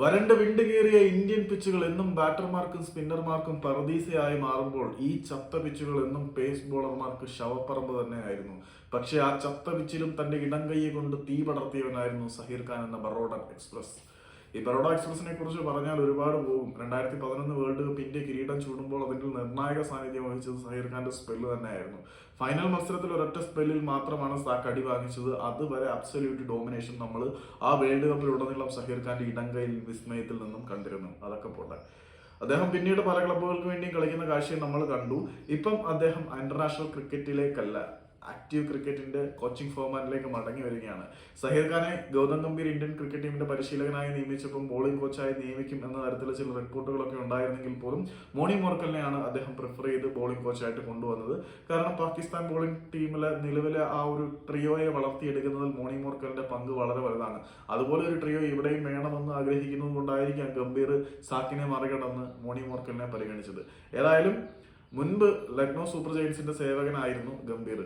വരണ്ട് വിണ്ടുകേറിയ ഇന്ത്യൻ പിച്ചുകൾ എന്നും ബാറ്റർമാർക്കും സ്പിന്നർമാർക്കും പറദീസയായി മാറുമ്പോൾ ഈ ചത്ത പിച്ചുകൾ എന്നും പേസ് ബോളർമാർക്ക് ശവപ്പറമ്പ് തന്നെയായിരുന്നു. പക്ഷേ ആ ചത്ത പിച്ചിലും തന്റെ ഇടം കൈ കൊണ്ട് തീ പടർത്തിയവനായിരുന്നു സഹീർ ഖാൻ എന്ന ബറോഡ എക്സ്പ്രസ്. ഈ ബറോഡ എക്സ്പ്രസിനെ കുറിച്ച് പറഞ്ഞാൽ ഒരുപാട് പോകും. രണ്ടായിരത്തി പതിനൊന്ന് വേൾഡ് കപ്പ് ഇന്ത്യ കിരീടം ചൂടുമ്പോൾ അതിൽ നിർണായക സാന്നിധ്യം വഹിച്ചത് സഹീർ ഖാന്റെ സ്പെല്ല് തന്നെയായിരുന്നു. ഫൈനൽ മത്സരത്തിൽ ഒരൊറ്റ സ്പെല്ലിൽ മാത്രമാണ് അടി വാങ്ങിച്ചത്. അതുവരെ അബ്സല്യൂട്ട് ഡോമിനേഷൻ നമ്മൾ ആ വേൾഡ് കപ്പിൽ കപ്പിലുടനീളം സഹീർ ഖാന്റെ ഇടം കൈയിൽ വിസ്മയത്തിൽ നിന്നും കണ്ടിരുന്നു. അതൊക്കെ പോട്ടെ. അദ്ദേഹം പിന്നീട് പല ക്ലബ്ബുകൾക്ക് വേണ്ടിയും കളിക്കുന്ന കാഴ്ചയും നമ്മൾ കണ്ടു. ഇപ്പം അദ്ദേഹം ഇന്റർനാഷണൽ ക്രിക്കറ്റിലേക്കല്ല ആക്റ്റീവ് ക്രിക്കറ്റിന്റെ കോച്ചിങ് ഫോർമാറ്റിലേക്ക് മടങ്ങി വരികയാണ്. സഹീർ ഖാനെ ഗൗതം ഗംഭീർ ഇന്ത്യൻ ക്രിക്കറ്റ് ടീമിന്റെ പരിശീലകനായി നിയമിച്ചപ്പോൾ ബോളിംഗ് കോച്ചായി നിയമിക്കും എന്ന തരത്തിലുള്ള ചില റിപ്പോർട്ടുകളൊക്കെ ഉണ്ടായിരുന്നെങ്കിൽ പോലും മോണി മോർക്കലിനെയാണ് അദ്ദേഹം പ്രിഫർ ചെയ്ത് ബോളിംഗ് കോച്ചായിട്ട് കൊണ്ടുവന്നത്. കാരണം പാകിസ്ഥാൻ ബോളിംഗ് ടീമിലെ നിലവിലെ ആ ഒരു ട്രിയോയെ വളർത്തിയെടുക്കുന്നതിൽ മോണി മോർക്കലിന്റെ പങ്ക് വളരെ വലുതാണ്. അതുപോലെ ഒരു ട്രിയോ ഇവിടെയും വേണമെന്ന് ആഗ്രഹിക്കുന്നത് കൊണ്ടായിരിക്കാം ഗംഭീർ സാക്കിനെ മറികടന്ന് മോണി മോർക്കലിനെ പരിഗണിച്ചത്. ഏതായാലും മുൻപ് ലക്നൗ സൂപ്പർ ജയൻസിന്റെ സേവകനായിരുന്നു ഗംഭീർ.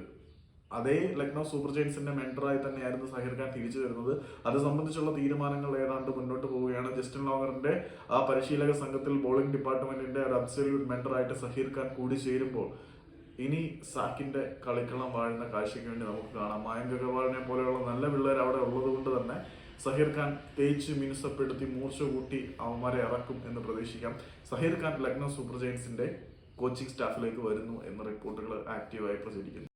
അതേ ലക്നൗ സൂപ്പർ ജയൻസിന്റെ മെന്ററായി തന്നെയായിരുന്നു സഹിർ ഖാൻ തിരിച്ചു വരുന്നത്. അത് സംബന്ധിച്ചുള്ള തീരുമാനങ്ങൾ ഏതാണ്ട് മുന്നോട്ട് പോവുകയാണ്. ജസ്റ്റിൻ ലോങ്ങറിന്റെ ആ പരിശീലക സംഘത്തിൽ ബോളിംഗ് ഡിപ്പാർട്ട്മെന്റിന്റെ ഒരു അബ്സല്യൂട്ട് മെന്ററായിട്ട് സഹീർ ഖാൻ കൂടി ചേരുമ്പോൾ ഇനി സാക്കിന്റെ കളിക്കളം വാഴുന്ന കാഴ്ചയ്ക്ക് വേണ്ടി നമുക്ക് കാണാം. മായങ്ക് അഗർവാളിനെ പോലെയുള്ള നല്ല പിള്ളേർ അവിടെ ഉള്ളത് കൊണ്ട് തന്നെ സഹീർ ഖാൻ തേച്ച് മിനുസപ്പെടുത്തി മൂർച്ച കൂട്ടി അവന്മാരെ ഇറക്കും എന്ന് പ്രതീക്ഷിക്കാം. സഹീർ ഖാൻ ലക്നൗ സൂപ്പർ ജയൻസിന്റെ കോച്ചിങ് സ്റ്റാഫിലേക്ക് വരുന്നു എന്ന റിപ്പോർട്ടുകൾ ആക്റ്റീവായി പ്രചരിക്കുന്നു.